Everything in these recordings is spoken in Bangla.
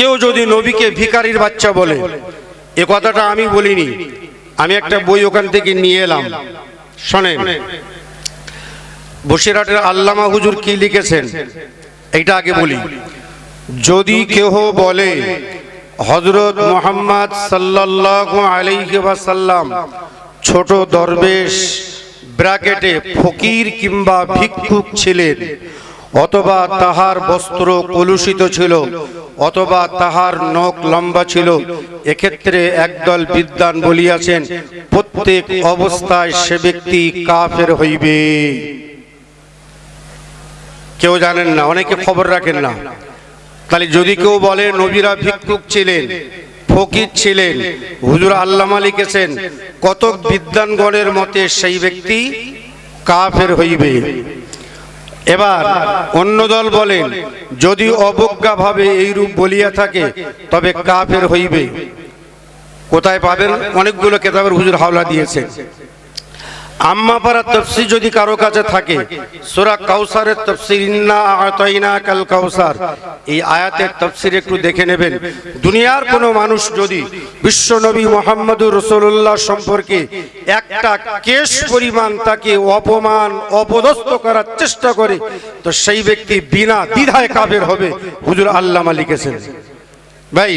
কেউ যদি নবীকে ভিকারির বাচ্চা বলে, এ কথাটা আমি বলিনি, আমি একটা বই ওখান থেকে নিয়ে এলাম। শোনেন, বসিরহাটের আল্লামা হুজুর কি লিখেছেন? এইটা আগে বলি। যদি কেহ বলে হজরত মোহাম্মদ সাল্লাল্লাহু আলাইহি ওয়াসাল্লাম ছোট দরবেশ, ব্র্যাকেটে ফকির কিংবা ভিক্ষুক ছিলেন অথবা তাহার বস্ত্র কলুষিত ছিল, অথবা তাহার নখ লম্বা ছিল, এক্ষেত্রে একদল বিদ্বান বলিয়াছেন, প্রত্যেক অবস্থায় সে ব্যক্তি কাফের হইবে। কেউ জানেন না, অনেকে খবর রাখেন না। তাহলে যদি কেউ বলে নবীরা ভিক্ষুক ছিলেন, ফকির ছিলেন, হুজুর আল্লামা লিখেছেন কতক বিদ্যানগণের মতে সেই ব্যক্তি কাফের হইবে। এবার অন্য দল বলেন, যদি অবজ্ঞা ভাবে এইরূপ বলিয়া থাকে, তবে কাফের হইবে। কোথায় পাবেন? অনেকগুলো কেতাবের হুজুর হাওলা দিয়েছে আম্মাপাড়া তফসির যদি কারও কাছে থাকে, সূরা কাউসারের তফসির ইন্না কাল কাউসার। এই আয়াতের তফসির একটু দেখে নেবেন। দুনিয়ার কোনো মানুষ যদি বিশ্ব নবী মোহাম্মদুর রসুল্লাহ সম্পর্কে একটা কেশ পরিমাণ তাকে অপমান, অপদস্থ করার চেষ্টা করে, তো সেই ব্যক্তি বিনা দ্বিধায় কাবের হবে। হুজুর আল্লামা লিখেছেন। ভাই,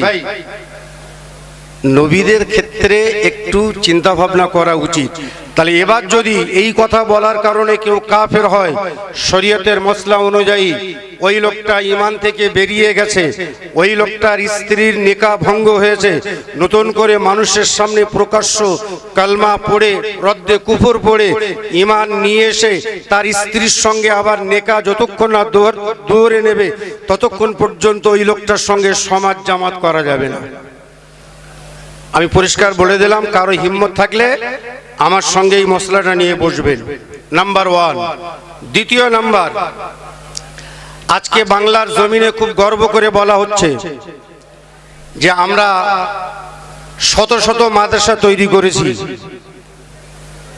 নবীদের ক্ষেত্রে একটু চিন্তা ভাবনা করা উচিত। তাহলে এবার যদি এই কথা বলার কারণে কেউ কাফের হয়, শরীয়তের মশলা অনুযায়ী ওই লোকটা ইমান থেকে বেরিয়ে গেছে, ওই লোকটার স্ত্রীর নেকা ভঙ্গ হয়েছে, নতুন করে মানুষের সামনে প্রকাশ্য কালমা পড়ে, রদ্দে কুফর পড়ে ইমান নিয়ে এসে তার স্ত্রীর সঙ্গে আবার নেকা যতক্ষণ না দৌড়ে নেবে, ততক্ষণ পর্যন্ত ওই লোকটার সঙ্গে সমাজ জামাত করা যাবে না। আমি পরিষ্কার বলে দিলাম, কারও হিম্মত থাকলে আমার সঙ্গে এই মশলাটা নিয়ে বসবেন। নাম্বার ওয়ান দ্বিতীয় নাম্বার। আজকে বাংলার জমিনে খুব গর্ব করে বলা হচ্ছে যে আমরা শত শত মাদ্রাসা তৈরি করেছি।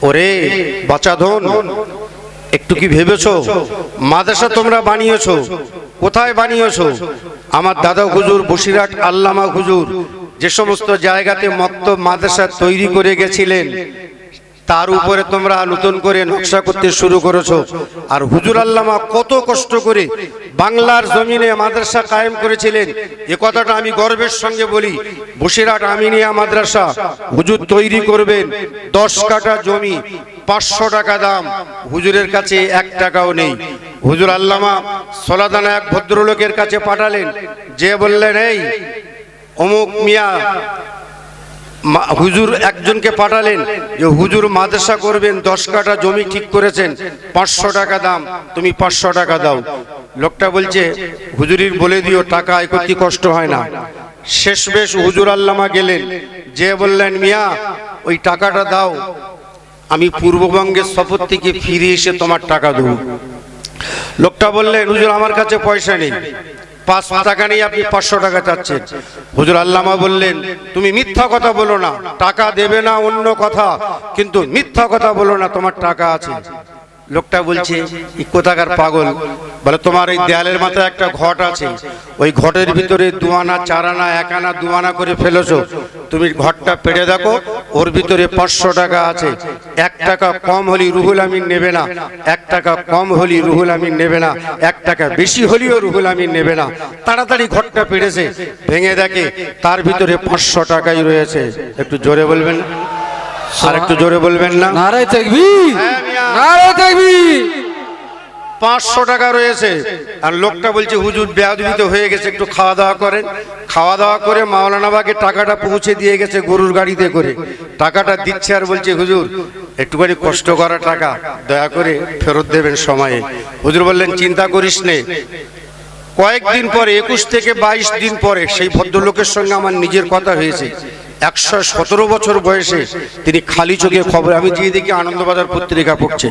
ওরে বাচ্চা বাচাধন একটু কি ভেবেছো? মাদ্রাসা তোমরা বানিয়েছো। কোথায় বানিয়েছো? আমার দাদা হুজুর, বসিরহাট আল্লামা হুজুর যে সমস্ত জায়গাতে মক্তব মাদ্রাসা তৈরি করে গেছিলেন। তার উপরে তোমরা নতুন করে নকশা করতে শুরু করেছ। আর হুজুর আল্লামা কত কষ্ট করে বাংলার জমিনে মাদ্রাসা কায়েম করেছিলেন। এ কথাটা আমি গর্বের সঙ্গে বলি। বসিরহাট আমিনিয়া মাদ্রাসা হুজুর তৈরি করবেন। দশ কাঠা জমি, পাঁচশো টাকা দাম। হুজুরের কাছে এক টাকাও নেই। হুজুর আল্লামা সলাদানা এক ভদ্রলোকের কাছে পাঠালেন। যে বললেন, এই, অমুক মিয়া হুজুর একজনকে পাঠালেন, যে হুজুর মাদ্রাসা করবেন, দশ কাঠা জমি ঠিক করেছেন, পাঁচশো টাকা দাম, তুমি পাঁচশো টাকা দাও। লোকটা বলছে, হুজুরির বলে দিও, টাকা আয় কষ্ট হয় না। শেষ বেশ হুজুর আল্লামা গেলেন, যে বললেন, মিয়া, ওই টাকাটা দাও, আমি পূর্ববঙ্গের সফর থেকে ফিরে এসে তোমার টাকা দেবো। লোকটা বললেন, হুজুর, আমার কাছে পয়সা নেই। পাঁচ টাকা নিয়ে আপনি পাঁচশো টাকা চাচ্ছেন। হুজুর আল্লামা বললেন, তুমি মিথ্যা কথা বলো না, টাকা দেবে না অন্য কথা, কিন্তু মিথ্যা কথা বলো না, তোমার টাকা আছে। লোকটা বলছে "ই কোথাকার পাগল? বলে তোমার এই দেয়ালের মাথায় একটা ঘট আছে। ওই ঘটের ভিতরে দুয়ানা চারানা একানা দুয়ানা করে ফেলেছো। তুমি ঘরটা পেড়ে দেখো ওর ভিতরে পাঁচশো টাকা আছে। এক টাকা কম হলি রুহুল আমিন নেবে না। এক টাকা কম হলি রুহুল আমিন নেবে না। এক টাকা বেশি হলিও রুহুল আমিন নেবে না। তাড়াতাড়ি ঘরটা পেড়েছে। ভেঙে দেখে তার ভিতরে পাঁচশো টাকাই রয়েছে। একটু জোরে বলবেন? আর একটু জোরে বলবেন না? নারায় থাকবি হ্যাঁ। নারায় থাকবি পাঁচশো টাকা রয়েছে। আর লোকটা বলছে হুজুর বেয়াদবিত হয়ে গেছে একটু খাওয়া দাওয়া করেন। খাওয়া দাওয়া করে মাওলানা বাগে টাকাটা পৌঁছে দিয়ে গেছে গরুর গাড়িতে করে। টাকাটা দিচ্ছে আর বলছে হুজুর একটুখানি কষ্ট করা টাকা দয়া করে ফেরত দেবেন সময়ে। হুজুর বললেন চিন্তা করিস নে। কয়েকদিন পরে একুশ থেকে বাইশ দিন পরে সেই ভদ্রলোকের সঙ্গে আমার নিজের কথা হয়েছে। একশো সতেরো বছর বয়সে তিনি খালি চোখে খবর, আমি যে দেখি আনন্দবাজার পত্রিকা পড়ছে।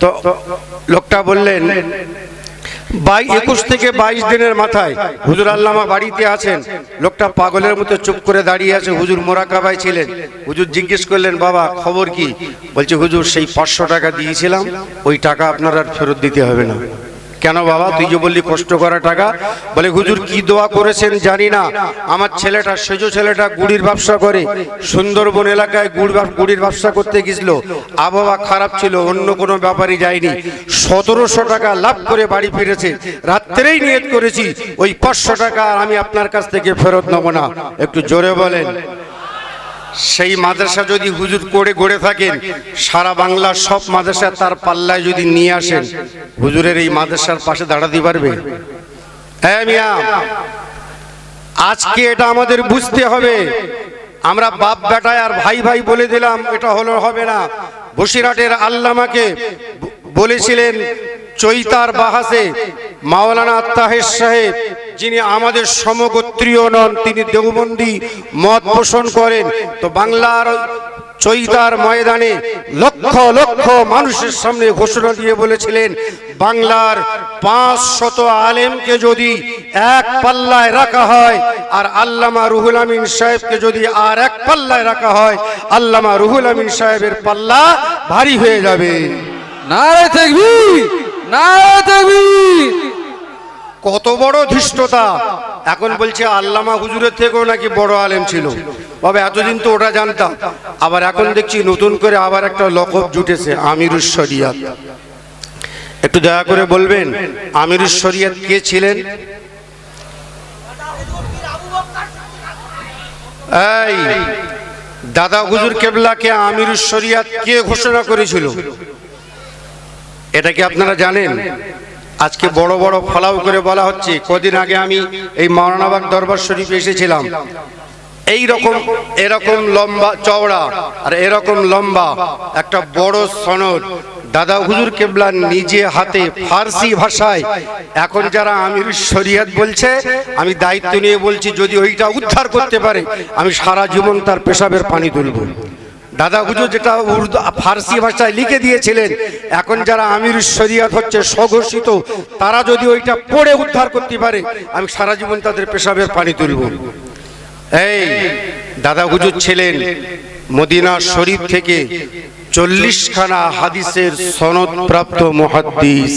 তো লোকটা বললেন বাই একুশ থেকে বাইশ দিনের মাথায় হুজুর আল্লামা বাড়িতে আছেন। লোকটা পাগলের মতো চুপ করে দাঁড়িয়ে আছে, হুজুর মোরাকাবাই ছিলেন। হুজুর জিজ্ঞেস করলেন, বাবা, খবর কি? বলছে, হুজুর, সেই পাঁচশো টাকা দিয়েছিলাম, ওই টাকা আপনার আর ফেরত দিতে হবে না। কেন বাবা? তুই যে বললি কষ্ট করা টাকা, বলে হুজুর কি দোয়া করেছেন জানি না। আমার ছেলেটা, সেজো ছেলেটা গুড়ির ব্যবসা করে, সুন্দরবন এলাকায় গুড় গুড়ির ব্যবসা করতে গেছিল আবহাওয়া খারাপ ছিল, অন্য কোনো ব্যাপারই যায়নি। সতেরোশো টাকা লাভ করে বাড়ি ফিরেছে। রাত্রেই নিয়ত করেছি, ওই পাঁচশো টাকা আমি আপনার কাছ থেকে ফেরত নেব না। একটু জোরে বলেন। সেই মাদ্রাসা যদি হুজুর করে গড়ে থাকেন, সারা বাংলার সব মাদ্রাসা তার পাল্লায় যদি নিয়ে আসেন, হুজুরের এই মাদ্রাসার পাশে দাঁড়াতে পারবে? হ্যাঁ মিয়া। আজকে এটা আমাদের বুঝতে হবে। আমরা বাপ বেটায় আর ভাই ভাই বলে দিলাম, এটা হলো হবে না। বসিরহাটের আল্লামাকে বলেছিলেন, চৈতার বাহাসে মাওলানা তাহের সাহেব, যিনি আমাদের সমগোত্রীয় নন, তিনি দেওবন্দি মত পোষণ করেন। তো বাংলার চৈতার ময়দানে লক্ষ লক্ষ মানুষের সামনে ঘোষণা দিয়ে বলেছিলেন, বাংলার পাঁচ শত আলেমকে যদি এক পাল্লায় রাখা হয়, আর আল্লামা রুহুল আমিন সাহেবকে যদি আর এক পাল্লায় রাখা হয়, আল্লামা রুহুল আমিন সাহেবের পাল্লা ভারী হয়ে যাবে। কত বড় ধৃষ্টতা। এখন বলছে আল্লামা হুজুরের থেকেও নাকি বড় আলেম ছিল। বাবা, এতদিন তো ওটা জানতাম। আবার এখন দেখছি নতুন করে আবার একটা লকব জুটেছে, আমিরুস শরিয়াত। একটু দয়া করে বলবেন, আমিরুস কে ছিলেন? এই, দাদা হুজুর কেবলাকে আমিরুস শরিয়াত কে ঘোষণা করেছিল? এটা কি আপনারা জানেন? আজকে বড় বড় ফলাও করে বলা হচ্ছে, কদিন আগে আমি এই মৌলানাবাগ দরবার শরীফে এসেছিলাম। এই রকম, এরকম লম্বা চওড়া আর এরকম লম্বা একটা বড় সনদ দাদা হুজুর কেবলা নিজে হাতে ফার্সি ভাষায়, এখন যারা আমির শরিয়াত বলছে, আমি দায়িত্ব নিয়ে বলছি, যদি ওইটা উদ্ধার করতে পারে, আমি সারা জীবন তার পেশাবের পানি তুলব। দাদা হুজুর যেটা উর্দু ফার্সি ভাষায় লিখে দিয়েছিলেন এখন যারা আমির শরিয়াত হচ্ছে স্বঘোষিত তারা যদি ওইটা পড়ে উদ্ধার করতে পারে আমি সারা জীবন তাদের পেশাবের পানি তুলব। এই দাদা হুজুর ছিলেন মদিনা শরীফ থেকে চল্লিশখানা হাদিসের সনদ প্রাপ্ত মুহাদ্দিস।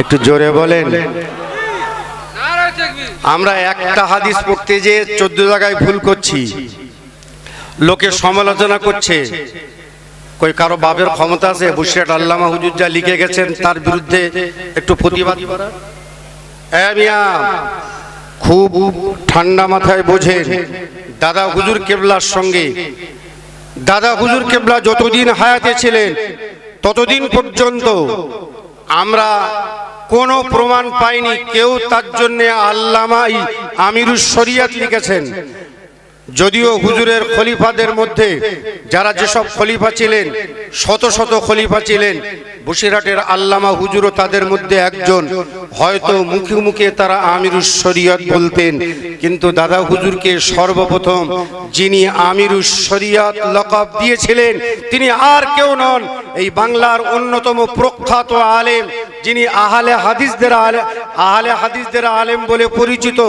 একটু জোরে বলেন। আমরা একটা হাদিস পড়তে যে চোদ্দ জায়গায় ভুল করছি। লোকে সমালোচনা করছে। কই কারও বাপের ক্ষমতা আছে? বুসিরাট আল্লামা হুজুর যা লিখে গেছেন তার বিরুদ্ধে একটু প্রতিবাদ করা। খুব ঠান্ডা মাথায় বোঝেন, দাদা হুজুর কেবলার সঙ্গে। দাদা হুজুর কেবলা যতদিন হায়াতে ছিলেন, ততদিন পর্যন্ত আমরা কোনো প্রমাণ পাইনি, কেউ তার জন্য আল্লামাই আমিরুস শরিয়াত লিখেছেন। যদিও হুজুরের খলিফাদের মধ্যে যারা যেসব খলিফা ছিলেন, শত শত খলিফা ছিলেন, বসিরহাটের আল্লামা হুজুরও তাদের মধ্যে একজন। হয়তো মুখে মুখে তারা আমিরুস শরিয়ত বলতেন, কিন্তু দাদা হুজুরকে সর্বপ্রথম যিনি আমিরুস শরিয়ত লকব দিয়েছিলেন, তিনি আর কেউ নন, এই বাংলার অন্যতম প্রখ্যাত আলেম, যিনি আহলে হাদিসদের আলে- আহলে হাদিসদের আলেম বলে পরিচিত,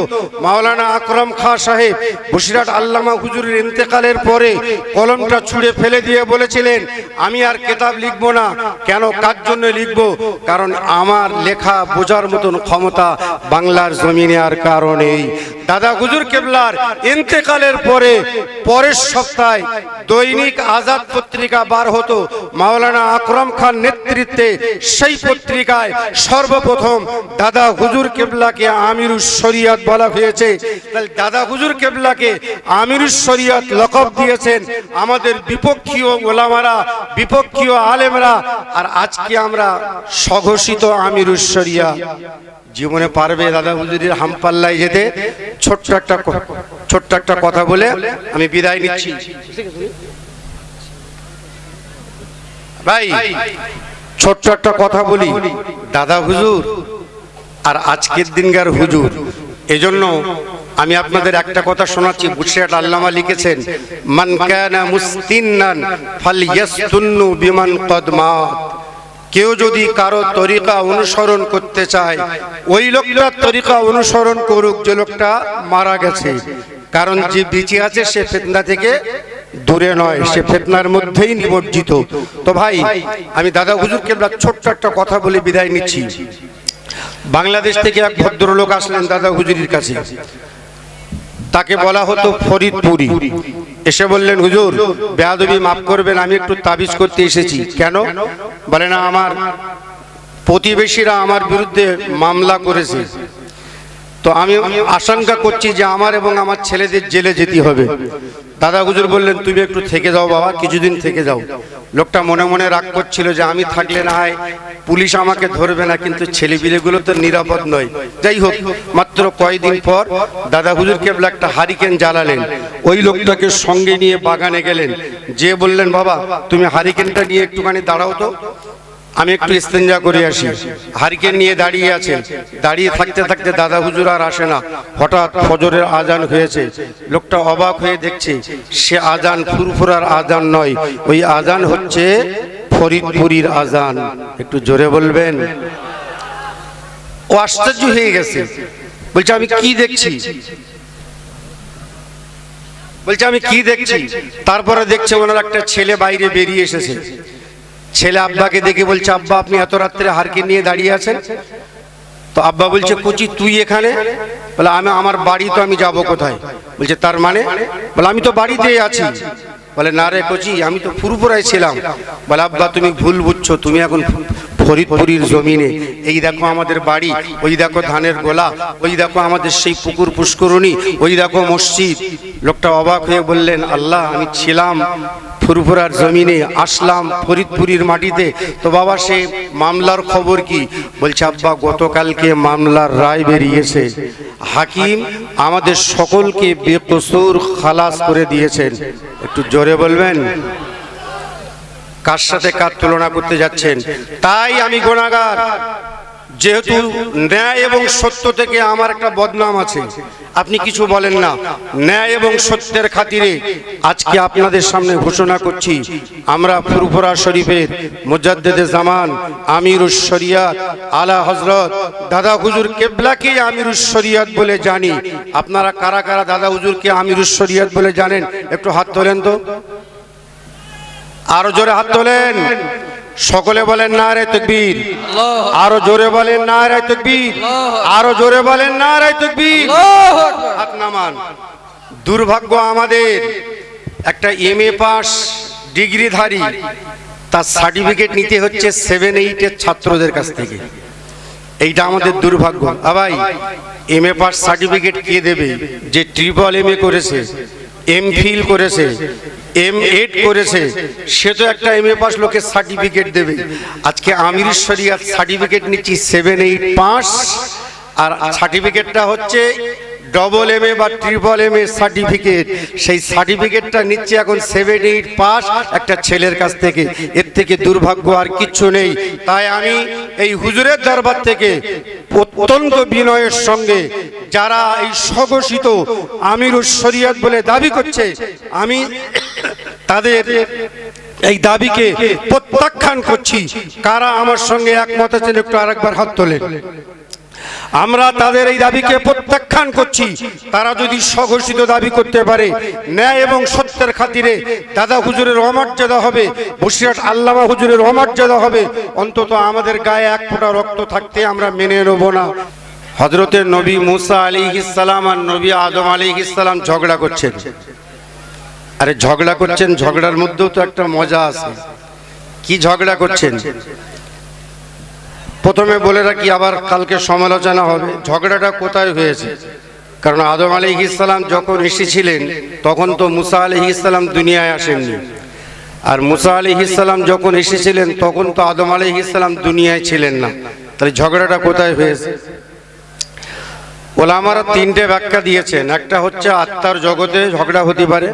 মাওলানা আকরম খাঁ সাহেব, বসিরহাট আল্লামা হুজুরের ইন্তেকালের পরে কলমটা ছুঁড়ে ফেলে দিয়ে বলেছিলেন, আমি আর কেতাব লিখব না। কেন, কার জন্য লিখব? কারণ আমার লেখা বোঝার মতন ক্ষমতা বাংলার জমিনে আর কারণেই দাদা হুজুর কেবলার ইন্তেকালের পরে পরের সপ্তাহে দৈনিক আজাদ পত্রিকা বার হতো। মাওলানা আকরম খান নেতৃত্বে সেই পত্রিকায় সর্বপ্রথম দাদা হুজুর কেবলাকে আমিরুস শরিয়াত বলা হয়েছে। দাদা হুজুর কেবলাকে আমিরুস শরিয়াত লকব দিয়েছেন। আমাদের বিপক্ষীয় ওলামারা, বিপক্ষীয় আলেমরা, আর আজকে আমরা স্বঘোষিত আমিরুস শরিয়া জীবনে পারবে দাদা হুজুরের হামপাল্লায় যেতে। ছোট্ট একটা ছোট্ট একটা কথা বলে আমি বিদায় নিচ্ছি। ভাই, ছোট্ট একটা কথা বলি। দাদা হুজুর, আর আজকের দিনকার হুজুর, এজন্য আমি আপনাদের একটা কথা শোনাচ্ছি বুশিয়াট আল্লামা লিখেছেন, মান কানা মুস্তিন্নান ফালইয়াসতুন্নু বিমান কদমাত কেউ যদি কারও তরিকা অনুসরণ করতে চায়, ওই লোকটার তরিকা অনুসরণ করুক, যে লোকটা মারা গেছে। কারণ যে বেঁচে আছে, সে ফেতনা থেকে দূরে নয়, সে ফেতনার মধ্যেই নিবজ্জিত তো ভাই, আমি দাদা হুজুরকে ছোট্ট একটা কথা বলে বিদায় নিচ্ছি। বাংলাদেশ থেকে এক ভদ্রলোক আসলেন দাদা হুজুরির কাছে। তাকে বলা হতো ফরিদপুরি। এসে বললেন, হুজুর, বেয়াদবি মাফ করবেন, আমি একটু তাবিজ করতে এসেছি। কেন? বলে, না, আমার প্রতিবেশীরা আমার বিরুদ্ধে মামলা করেছে। তো আমি আশঙ্কা করছি যে আমার এবং আমার ছেলেদের জেলে যেতে হবে। দাদা হুজুর বললেন, তুমি একটু থেকে যাও বাবা, কিছুদিন থেকে যাও। লোকটা মনে মনে রাগ করছিল যে আমি থাকলে না হয় পুলিশ আমাকে ধরবে না, কিন্তু ছেলেপিলেগুলো তো নিরাপদ নয়। যাই হোক, মাত্র কয়েকদিন পর দাদা হুজুর কেবল একটা হারিকেন জ্বালালেন। ওই লোকটাকে সঙ্গে নিয়ে বাগানে গেলেন। যে বললেন, বাবা, তুমি হারিকেনটা নিয়ে একটুখানি দাঁড়াও তো। আমি একটু ইস্তেঞ্জা করে আসি। হারিকেন নিয়ে দাঁড়িয়ে আছে দাঁড়িয়ে থাকতে থাকতে দাদা হুজুর আর আসে না। হঠাৎ ফজরের আজান হয়েছে। লোকটা অবাক হয়ে দেখছে সে আজান ফুরফুরার আজান নয়। ওই আজান হচ্ছে ফরিদপুরীর আজান। একটু জোরে বলবেন? ও আশ্চর্য হয়ে গেছে। বলছে আমি কি দেখছি? বলছে আমি কি দেখছি? তারপরে দেখছে ওনার একটা ছেলে বাইরে বেরিয়ে এসেছে। ছেলে আব্বাকে দেখে বলছে, আব্বা, আপনি এত রাত্রে হারকে নিয়ে দাঁড়িয়ে আছেন? তো আব্বা বলছে, কুচি, তুই এখানে? বলে, আমি, আমার বাড়ি তো আমি যাব কোথায়? বলছে, তার মানে? বলে, আমি তো বাড়িতেই আছি। বলে, না রে কচি, আমি তো ফুরফুরায় ছিলাম। বলে, আব্বা, তুমি ভুল বুঝছ, তুমি এখন ফরিদপুরীর জমিনে। এই দেখো আমাদের বাড়ি, ওই দেখো ধানের গোলা, ওই দেখো আমাদের সেই পুকুর পুষ্করণী, ওই দেখো মসজিদ। লোকটা অবাক হয়ে বললেন, আল্লাহ, আমি ছিলাম ফুরফুরার জমিনে, আসলাম ফরিদপুরীর মাটিতে। তো বাবা, সে মামলার খবর কি? বলছে, আব্বা, গতকালকে মামলার রায় বেরিয়েছে। হাকিম আমাদের সকলকে বেকসুর খালাস করে দিয়েছেন। একটু জোরে বলবেন? কার সাথে কার তুলনা করতে যাচ্ছেন? তাই আমি গোনাগার যেহেতু ন্যায় এবং সত্য থেকে আমার একটা বদনাম আছে, আপনি কিছু বলেন না। ন্যায় এবং সত্যের খাতিরে আজকে আপনাদের সামনে ঘোষণা করছি, আমরা ফুরফুরা শরীফের মুজাদ্দেদে জামান আমিরুস শরিয়াত আলা হজরত দাদা হুজুর কেবলাকে আমিরুস শরিয়াত বলে জানি। আপনারা কারা কারা দাদা হুজুরকে আমিরুস শরিয়াত বলে জানেন? একটু হাত তোলেন তো। আরও জোরে হাত তোলেন। সকলে বলেন না রে তকবীর। আল্লাহ আরও জোরে বলেন না রে তকবীর আরও জোরে বলেন না রে তকবীর। হাত নামান। দুর্ভাগ্য আমাদের একটা এম এ পাস ডিগ্রিধারী তার সার্টিফিকেট নিতে হচ্ছে সেভেন এইটের ছাত্রদের কাছ থেকে। এইটা আমাদের দুর্ভাগ্য। আবাই এম এ পাস সার্টিফিকেট কে দেবে? যে ট্রিপল এম এ করেছে এম ফিল করেছে এম এড করেছে, সে তো একটা এম এ পাস লোকের সার্টিফিকেট দেবে। আজকে আমির শরিয়াত সার্টিফিকেট নিচ্ছি সেভেন এইট পাস আর সার্টিফিকেটটা হচ্ছে ডবল এম এ বা ট্রিপল এম এ সার্টিফিকেট সেই সার্টিফিকেটটা নিচ্ছে এখন সেভেন এইট পাস একটা ছেলের কাছ থেকে। এর থেকে দুর্ভাগ্য আর কিচ্ছু নেই। তাই আমি এই হুজুরের দরবার থেকে অত্যন্ত বিনয়ের সঙ্গে যারা এই স্বঘোষিত আমিরুস শরিয়ত বলে দাবি করছে, আমি তাদের এই দাবিকে প্রত্যাখ্যান করছি। কারা আমার সঙ্গে একমত আছেন একটু আরেকবার হাত তোলেন। আমরা তাদের এই দাবিকে প্রত্যাখ্যান করছি। তারা যদি স্বঘোষিত দাবি করতে পারে ন্যায় এবং সত্যের খাতিরে দাদা হুজুরের অমর্যাদা হবে বসিরহাট আল্লামা হুজুরের অমর্যাদা হবে। অন্তত আমাদের গায়ে এক ফোঁটা রক্ত থাকতে আমরা মেনে নেব না। হজরতের নবী মুসা আলী ইসালাম আর নবী আদম আলী ইসালাম ঝগড়া করছেন। আরে ঝগড়া করছেন, ঝগড়ার মধ্যেও তো একটা মজা আছে। কি ঝগড়া করছেন? প্রথমে বলে রাখি, আবার কালকে সমালোচনা হবে। ঝগড়াটা কোথায় হয়েছে? কারণ আদম আলী ইসলাম যখন এসেছিলেন তখন তো মুসা আলী ইসলাম দুনিয়ায় আসেননি। আর মুসা আলী ইসলাম যখন এসেছিলেন তখন তো আদম আলী ইসলাম দুনিয়ায় ছিলেন না। তাহলে ঝগড়াটা কোথায় হয়েছে? ওলামারা তিনটে ব্যাখ্যা দিয়েছেন। একটা হচ্ছে আত্মার জগতে ঝগড়া হতে পারে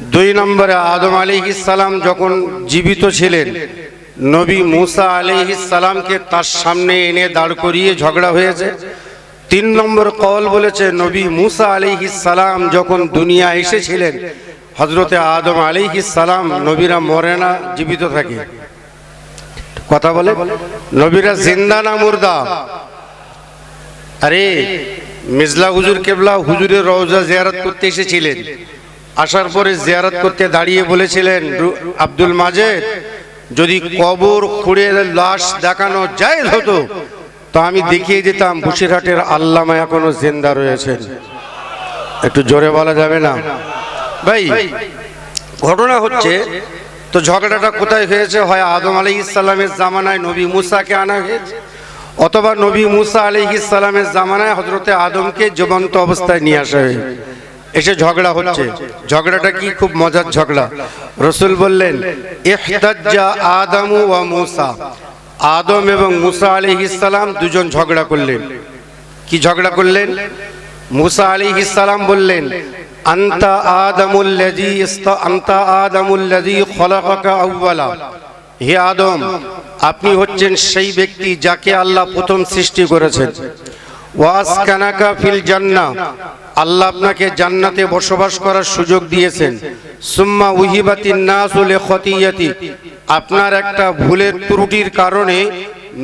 দুই নম্বরে আদম আলী ইসালাম যখন জীবিত ছিলেন, নবী মুসা আলী ইসালামকে তার সামনে এনে দাঁড় করিয়ে ঝগড়া হয়েছে। তিন নম্বর কল বলেছে, নবী মুসা আলী ইসালাম যখন দুনিয়া এসেছিলেন হজরতে আদম আলী ইসালাম নবীরা মরে না, জীবিত থাকে। কথা বলে, নবীরা জিন্দা না মুর্দা? আরে মিজলা হুজুর কেবলা হুজুরের রওজা জিয়ারত করতে এসেছিলেন। আসার পরে জিয়ারত করতে দাঁড়িয়ে বলেছিলেন আব্দুল মাজেদ, যদি কবর খুঁড়ে লাশ দেখানো যায় হতো, তো আমি দেখিয়ে দিতাম বসিরহাটের আল্লামা এখনও জেন্দা রয়েছেন। একটু জোরে বলা যাবে না? ভাই, ঘটনা হচ্ছে, তো ঝগড়াটা কোথায় হয়েছে? হয় আদম আলী ইসলামের জামানায় নবী মুসাকে আনা হয়েছে, অথবা নবী মুসা আলী ইসলামের জামানায় হজরতে আদমকে জীবন্ত অবস্থায় নিয়ে আসা হয়েছে? এসে ঝগড়া হচ্ছে। ঝগড়াটা কি? খুব মজার ঝগড়া। রসুল বললেন ইহতাজ্জা আদামু ওয়া মুসা। আদম এবং মুসা আলী ইসলাম দুজন ঝগড়া করলেন। কি ঝগড়া করলেন? মুসা আলী ইসলাম বললেন আন্তা আদমুল্লাজি আন্তা আদমুল্লাজি হে আদম আপনি হচ্ছেন সেই ব্যক্তি যাকে আল্লাহ প্রথম সৃষ্টি করেছেন। ওয়াস কানাকা ফিল জান্নাহ। আল্লাহ আপনাকে জান্নাতে বসবাস করার সুযোগ দিয়েছেন। সুম্মা উহিবাতিন নাসুল খতিয়াতি। আপনার একটা ভুলের ত্রুটির কারণে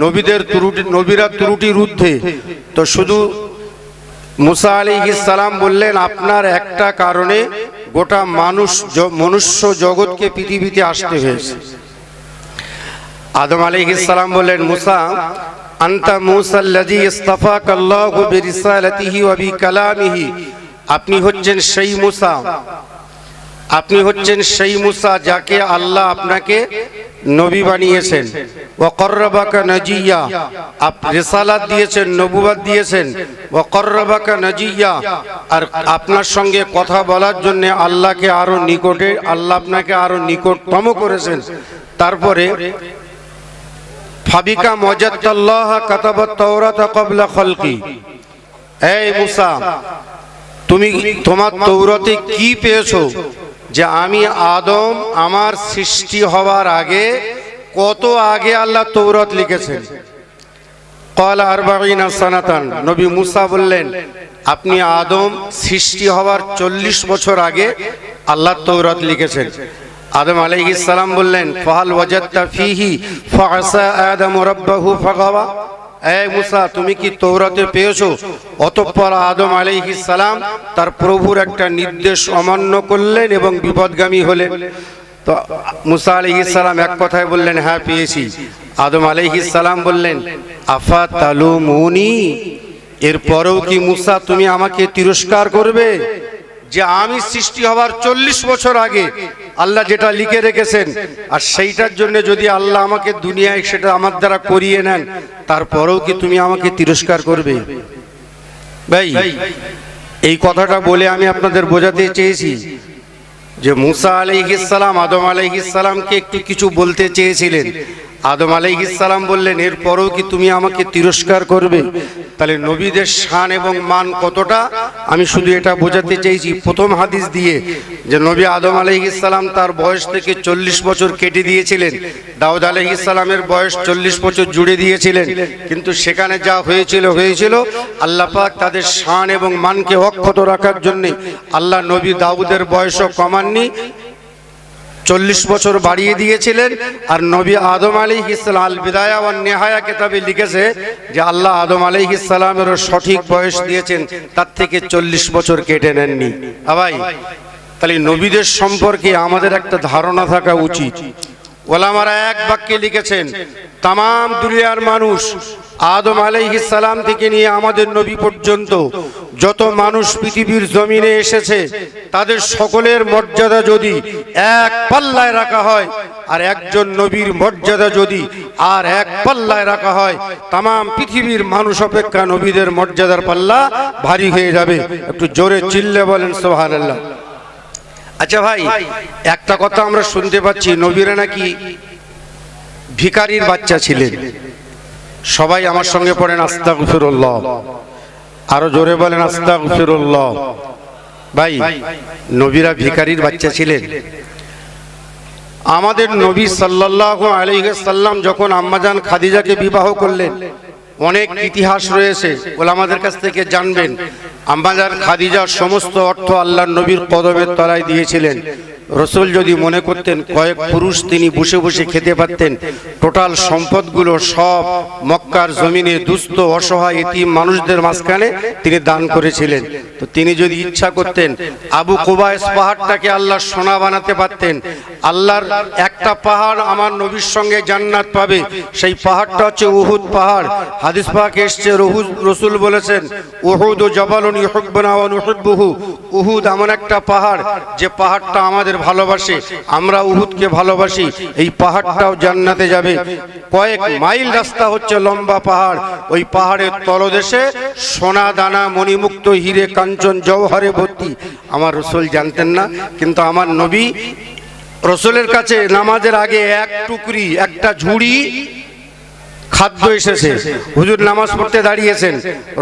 নবীদের ত্রুটি, নবীরা ত্রুটির ঊর্ধ্বে। তো শুধু মুসা আলী সালাম বললেন, আপনার একটা কারণে গোটা মানুষ মনুষ্য জগৎকে পৃথিবীতে আসতে হয়েছে। আদম আলী সালাম বললেন, মুসা আন্তা মুসাল্লাজি ইস্তাফাক আল্লাহু বিরিসালাতিহি ওয়া বিকালামিহি। আপনি হচ্ছেন সেই মুসা। আপনি হচ্ছেন সেই মুসা যাকে আল্লাহ আপনাকে নবী বানিয়েছেন। ও কর্রবাকা নজিয়া। আপ রেসালাত দিয়েছেন নবুবাত দিয়েছেন। ও কর্রবাকা নজিয়া। আর আপনার সঙ্গে কথা বলার জন্য আল্লাহকে আরও নিকটে আল্লাহ আপনাকে আরও নিকটতম করেছেন। তারপরে ফাবিকা মজাত্তাল্লাহ কাতাবাত তাওরাত ক্বাবলা খালকি। এই মুসা, তুমি তোমার তৌরতে কি পেয়েছ? যে আমি আদম আমার সৃষ্টি হওয়ার আগে কত আগে আল্লাহ তৌরত লিখেছেন? কল আরবাইনা সানাতান। নবী মুসা বললেন, আপনি আদম সৃষ্টি হওয়ার চল্লিশ বছর আগে আল্লাহ তৌরত লিখেছেন। আদম সালাম বললেন, ফাহাল ওয়াজাদতা ফিহি, ফাআসা আদম রাব্বাহু ফাগাওয়া। এই মুসা, তুমি কি তৌরাতে পেয়েছ? অতঃপর আদম আলাইহিস সালাম তার প্রভুর একটা নির্দেশ অমান্য করলেন এবং বিপদগামী হলেন। তো মুসা সালাম এক কথায় বললেন হ্যাঁ পেয়েছি। আদম সালাম বললেন, আফা তালুমুনি? এরপরেও কি মুসা, তুমি আমাকে তিরস্কার করবে? যে আমি সৃষ্টি হওয়ার চল্লিশ বছর আগে আল্লাহ যেটা লিখে রেখেছেন, আর সেইটার জন্য যদি আল্লাহ আমাকে দুনিয়ায় সেটা আমার দ্বারা করিয়ে নেন, তারপরেও কি তুমি আমাকে তিরস্কার করবে? ভাই, এই কথাটা বলে আমি আপনাদের বোঝাতে চেয়েছি যে মুসা আলাইহিসালাম আদম আলাইহিসালামকে একটু কিছু বলতে চেয়েছিলেন। আদম আলাইহিসালাম বললেন, এরপরেও কি তুমি আমাকে তিরস্কার করবে? তাহলে নবীদের শান এবং মান কতটা? আমি শুধু এটা বোঝাতে চেয়েছি প্রথম হাদিস দিয়ে যে নবী আদম আলাইহিসালাম তার বয়স থেকে চল্লিশ বছর কেটে দিয়েছিলেন, দাউদ আলাইহিসালামের বয়স চল্লিশ বছর জুড়ে দিয়েছিলেন। কিন্তু সেখানে যা হয়েছিল হয়েছিল আল্লাহ পাক তাদের শান এবং মানকে অক্ষত রাখার জন্যে। আল্লাহ নবী দাউদের বয়সও কমাননি চল্লিশ বছর বাড়িয়ে দিয়েছিলেন। আর নবী আদম আলী ইসলাম বিদায়া ও নেহায়া কেতাবে লিখেছে যে আল্লাহ আদম আলী ইসলামেরও সঠিক বয়স দিয়েছেন, তার থেকে চল্লিশ বছর কেটে নেননি। আবাই তাহলে নবীদের সম্পর্কে আমাদের একটা ধারণা থাকা উচিত। ওলামারা এক বাক্যে লিখেছেন তাম দুনিয়ার মানুষ আদম সালাম থেকে নিয়ে আমাদের নবী পর্যন্ত যত মানুষ পৃথিবীর জমিনে এসেছে, তাদের সকলের মর্যাদা যদি এক পাল্লায় রাখা হয়, আর একজন নবীর মর্যাদা যদি আর এক পাল্লায় রাখা হয় তাম পৃথিবীর মানুষ অপেক্ষা নবীদের মর্যাদার পাল্লা ভারী হয়ে যাবে। একটু জোরে চিল্লে বলেন সোহানাল্লাহ আচ্ছা ভাই একটা কথা আমরা শুনতে পাচ্ছি নবীরা নাকি ভিকারির বাচ্চা ছিলেন? সবাই আমার সঙ্গে পড়েন আস্তা আস্তাগফিরুল্লাহ। আরও জোরে বলেন আস্তা আস্তাগফিরুল্লাহ। ভাই নবীরা ভিকারির বাচ্চা ছিলেন। আমাদের নবী সাল্লাল্লাহু আলাইহি সাল্লাম যখন আম্মাজান খাদিজাকে বিবাহ করলেন অনেক ইতিহাস রয়েছে ওলামাদের কাছ থেকে জানবেন। আমাদের খাদিজার সমস্ত অর্থ আল্লাহ নবীর পদবের তলায় দিয়েছিলেন। রসুল যদি মনে করতেন কয়েক পুরুষ তিনি বসে বসে খেতে পারতেন, টোটাল সম্পদগুলো সব মক্কার জমিনে দুস্থ, অসহায় এতিম মানুষদের মাঝখানে তিনি দান করেছিলেন। তো তিনি যদি ইচ্ছা করতেন, আবু কুবায়স পাহাড়টাকে আল্লাহ সোনা বানাতে পারতেন। আল্লাহর একটা পাহাড় আমার নবীর সঙ্গে জান্নাত পাবে, সেই পাহাড়টা হচ্ছে উহুদ পাহাড়। হাদিস পাক এসছে রহুদ রসুল বলেছেন, উহুদ ও জবালন ইহুব্বনা উহুদ এমন একটা পাহাড়, যে পাহাড়টা আমাদের ভালোবাসে, আমরা উহুদকে ভালোবাসি, এই পাহাড়টাও জান্নাতে যাবে। কয়েক মাইল রাস্তা হচ্ছে লম্বা পাহাড়, ওই পাহাড়ের তলদেশে সোনা দানা মণিমুক্ত হিরে কাঞ্চন জওহারে ভর্তি। আমার রসুল জানতেন না, কিন্তু আমার নবী রসুলের কাছে নামাজের আগে এক টুকরি, একটা ঝুড়ি খাদ্য এসেছে। হুজুর নামাজ পড়তে দাঁড়িয়েছেন।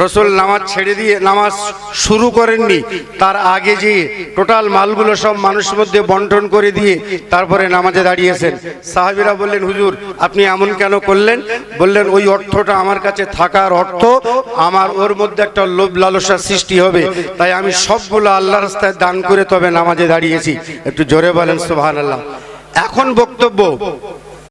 রসুল নামাজ ছেড়ে দিয়ে নামাজ শুরু করেননি। তার আগে যে টোটাল মালগুলো সব মানুষের মধ্যে বন্টন করে দিয়ে তারপরে নামাজে দাঁড়িয়েছেন। সাহাবিরা বললেন হুজুর আপনি এমন কেন করলেন? বললেন ওই অর্থটা আমার কাছে থাকার অর্থ আমার ওর মধ্যে একটা লোভ লালসার সৃষ্টি হবে। তাই আমি সবগুলো আল্লাহ রাস্তায় দান করে তবে নামাজে দাঁড়িয়েছি। একটু জোরে বলেন সুবহানাল্লাহ। এখন বক্তব্য